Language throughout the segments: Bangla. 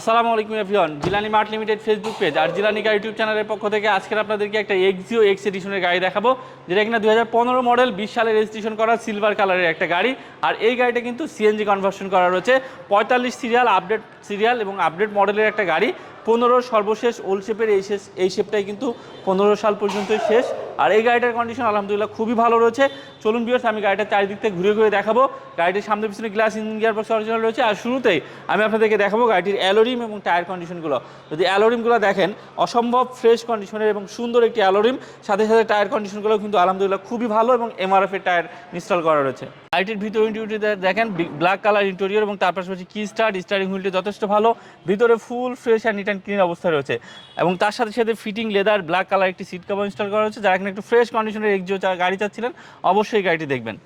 আসসালামু আলাইকুম everyone. Jilani mart limited Facebook page আর জিলানি ইউটিউব চ্যানেলের পক্ষ থেকে আজকের আপনাদেরকে একটা এক্সিও এক্স এডিশনের গাড়ি দেখাবো, যেটা কিনা দু হাজার পনেরো মডেল বিশ সালে রেজিস্ট্রেশন করা সিলভার কালারের একটা গাড়ি। আর এই গাড়িটা কিন্তু সিএনজি কনভার্সন করা রয়েছে। পঁয়তাল্লিশ সিরিয়াল আপডেট সিরিয়াল এবং আপডেট মডেলের একটা গাড়ি। পনেরোর সর্বশেষ ওল্ড শেপের এই শেষ এই শেপটাই কিন্তু পনেরো সাল পর্যন্তই শেষ। আর এই গাড়িটার কন্ডিশন আলহামদুলিল্লাহ খুবই ভালো রয়েছে। চলুন বিয়ার্স আমি গাড়িটা চারিদিক থেকে ঘুরে ঘুরে দেখাবো। গাড়িটির সামনে পিছনে glass engine gear box original রয়েছে। আর শুরুতেই আমি আপনাদেরকে দেখাবো গাড়িটির অ্যালোরিম এবং টায়ার কন্ডিশনগুলো যদি অ্যালোরিমগুলো দেখেন, অসম্ভব ফ্রেশ কন্ডিশনের এবং সুন্দর একটি অ্যালোরিম সাথে সাথে টায়ার কন্ডিশনগুলো কিন্তু আলহামদুলিল্লাহ খুবই ভালো এবং এমআরএফ এর টায়ার ইনস্টল করা রয়েছে। গাড়িটির ভিতর ইন্টিরিয়রটি দেখেন ব্ল্যাক কালার ইন্টেরিয়র এবং তার পাশাপাশি কি স্টার্ট স্টারিং হুইলটি যথেষ্ট ভালো। ভিতরে full fresh and neat and clean অবস্থা রয়েছে। এবং তার সাথে সাথে ফিটিং লেদার ব্ল্যাক কালার একটি সিট কভার ইনস্টল করা হয়েছে যারা এখানে একটু ফ্রেশ কন্ডিশনের এক্সিও গাড়ি চাচ্ছিলেন, অবশ্যই গাড়িটি দেখবেন।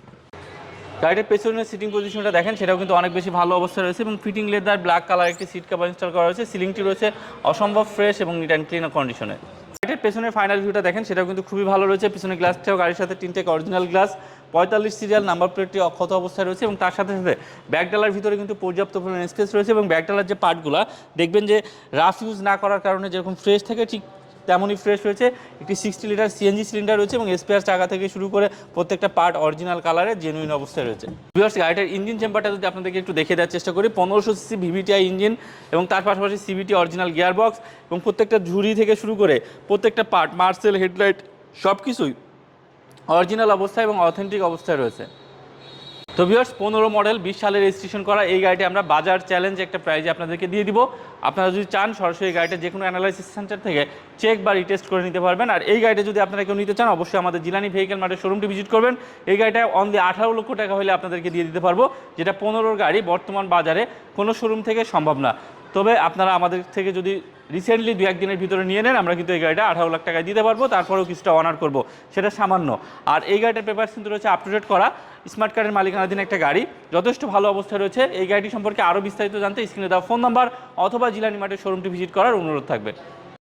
গাড়ির পেছনের সিটিং পজিশনটা দেখেন, সেটাও কিন্তু অনেক বেশি ভালো অবস্থা রয়েছে এবং ফিটিং লেদার ব্ল্যাক কালার একটি সিট কভার ইনস্টল করা হয়েছে। সিলিংটি রয়েছে অসম্ভব ফ্রেশ এবং নিট অ্যান্ড ক্লিন কন্ডিশনে গাড়ির পেছনের ফাইনাল ভিউটা দেখেন, সেটাও কিন্তু খুবই ভালো রয়েছে। পিছনের গ্লাসটাও গাড়ির সাথে তিনটে অরিজিনাল গ্লাস পঁয়তাল্লিশ সিরিয়াল নাম্বার প্লেটটি অক্ষত অবস্থায় রয়েছে এবং তার সাথে সাথে ব্যাগডালার ভিতরে কিন্তু পর্যাপ্ত পরিমাণ স্পেস রয়েছে এবং ব্যাগডালার যে পার্টগুলো দেখবেন যে রাফ ইউজ না করার কারণে যেরকম ফ্রেশ থাকে, ঠিক তেমনই ফ্রেশ রয়েছে একটি সিক্সটি লিটার সিএনজি সিলিন্ডার রয়েছে এবং স্পেয়ার চাকা থেকে শুরু করে প্রত্যেকটা পার্ট অরিজিনাল কালারে জেনুইন অবস্থায় রয়েছে। ভিউয়ার্স গাড়িটার ইঞ্জিন চেম্বারটা যদি আপনাদেরকে একটু দেখে দেওয়ার চেষ্টা করি, পনেরোশো সিসি ভিভিটিআই ইঞ্জিন এবং তার পাশাপাশি সিভিটি অরিজিনাল গিয়ার বক্স এবং প্রত্যেকটা ঝুড়ি থেকে শুরু করে প্রত্যেকটা পার্ট মার্সেল হেডলাইট সব কিছুই অরিজিনাল অবস্থায় এবং অথেন্টিক অবস্থায় রয়েছে। তো ভিওর্স পনেরো মডেল বিশ সালে রেজিস্ট্রেশন করা এই গাড়িটি আমরা বাজার চ্যালেঞ্জ একটা প্রাইজে আপনাদেরকে দিয়ে দিব। আপনারা যদি চান, সরাসরি গাড়িটা যে কোনো অ্যানালাইসিস সেন্টার থেকে চেক বা রিটেস্ট করে নিতে পারবেন। আর এই গাড়িটা যদি আপনারা কেউ নিতে চান, অবশ্যই আমাদের জিলানি ভেহিকেল মার্টের শোরুমটি ভিজিট করবেন। এই গাড়িটা অনলি আঠারো লক্ষ টাকা হলে আপনাদেরকে দিয়ে দিতে পারব, যেটা পনেরোর গাড়ি বর্তমান বাজারে কোনো শোরুম থেকে সম্ভব না। তবে আপনারা আমাদের থেকে যদি রিসেন্টলি দু একদিনের ভিতরে নিয়ে নেন, আমরা কিন্তু এই গাড়িটা আঠারো লাখ টাকায় দিতে পারব, তারপরেও কিছুটা অনার করব, সেটা সামান্য। আর এই গাড়িটার পেপার কিন্তু রয়েছে আপ টু ডেট করা স্মার্ট কার্ডের মালিকানাধীন একটা গাড়ি, যথেষ্ট ভালো অবস্থায় রয়েছে। এই গাড়িটি সম্পর্কে আরও বিস্তারিত জানতে স্ক্রিনে দেওয়া ফোন নাম্বার অথবা জিলা মাঠের শোরুমটি ভিজিট করার অনুরোধ থাকবে।